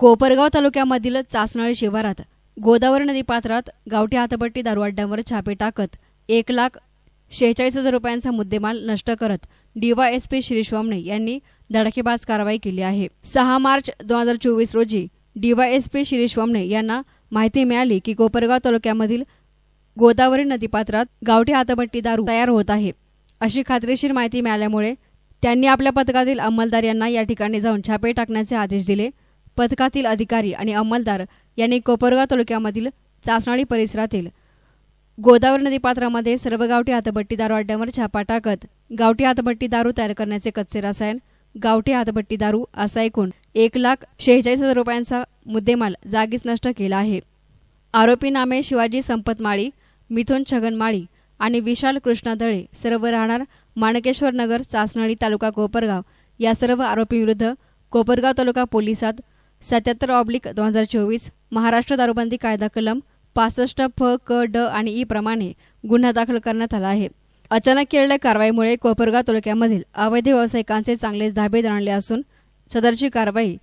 कोपरगाव तालुक्यामधील चासनाळी शिवारात गोदावरी नदीपात्रात गावठी हातपट्टी दारू छापे टाकत एक लाख शेहेचाळीस हजार रुपयांचा मुद्देमाल नष्ट करत डीवायएसपी श्रीश्वामणे यांनी धडाकेबाज कारवाई केली आहे. सहा मार्च दोन हजार चोवीस रोजी डीवायएसपी श्रीश्वामणे यांना माहिती मिळाली की कोपरगाव तालुक्यामधील गोदावरी नदीपात्रात गावठी हातपट्टी दारू तयार होत आहे. अशी खात्रीशीर माहिती मिळाल्यामुळे त्यांनी आपल्या पथकातील अंमलदार यांना या ठिकाणी जाऊन छापे टाकण्याचे आदेश दिले. पथकातील अधिकारी आणि अंमलदार यांनी कोपरगाव तालुक्यामधील चासनाळी परिसरातील गोदावरी नदीपात्रामध्ये सर्व गावठी हातभट्टी दारू अड्ड्यावर छापा टाकत गावठी हातभट्टी दारू तयार करण्याचे कच्चे रसायन गावठी हातभट्टी दारू असा एकूण एक लाख शेहेचाळीस हजार रुपयांचा मुद्देमाल जागीच नष्ट केला आहे. आरोपी नामे शिवाजी संपत माळी मिथुन छगन माळी आणि विशाल कृष्णा दळे सर्व राहणार माणकेश्वर नगर चासनाळी तालुका कोपरगाव या सर्व आरोपींविरुद्ध कोपरगाव तालुका पोलिसात सत्याहत्तर ऑब्लिक दोन हजार चोवीस महाराष्ट्र दारूबंदी कायदा कलम पासष्ट फ क ड आणि ई प्रमाणे गुन्हा दाखल करण्यात आला आहे. अचानक केलेल्या कारवाईमुळे कोपरगाव तालुक्यामधील अवैध व्यावसायिकांचे चांगलेच धाबे जाणले असून सदरची कारवाई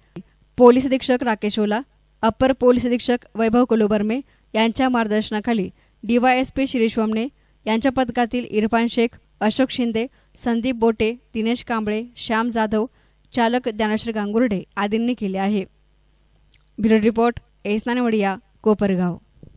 पोलीस अधीक्षक राकेश ओला अप्पर पोलीस अधीक्षक वैभव कुलुबर्मे यांच्या मार्गदर्शनाखाली डीवायएसपी श्रीश्वमने यांच्या पथकातील इरफान शेख अशोक शिंदे संदीप बोटे दिनेश कांबळे श्याम जाधव चालक ज्ञानेश्वर गांगुर्डे आदींनी केले आहे. ब्युरो रिपोर्ट एसनानवडिया कोपरगाव.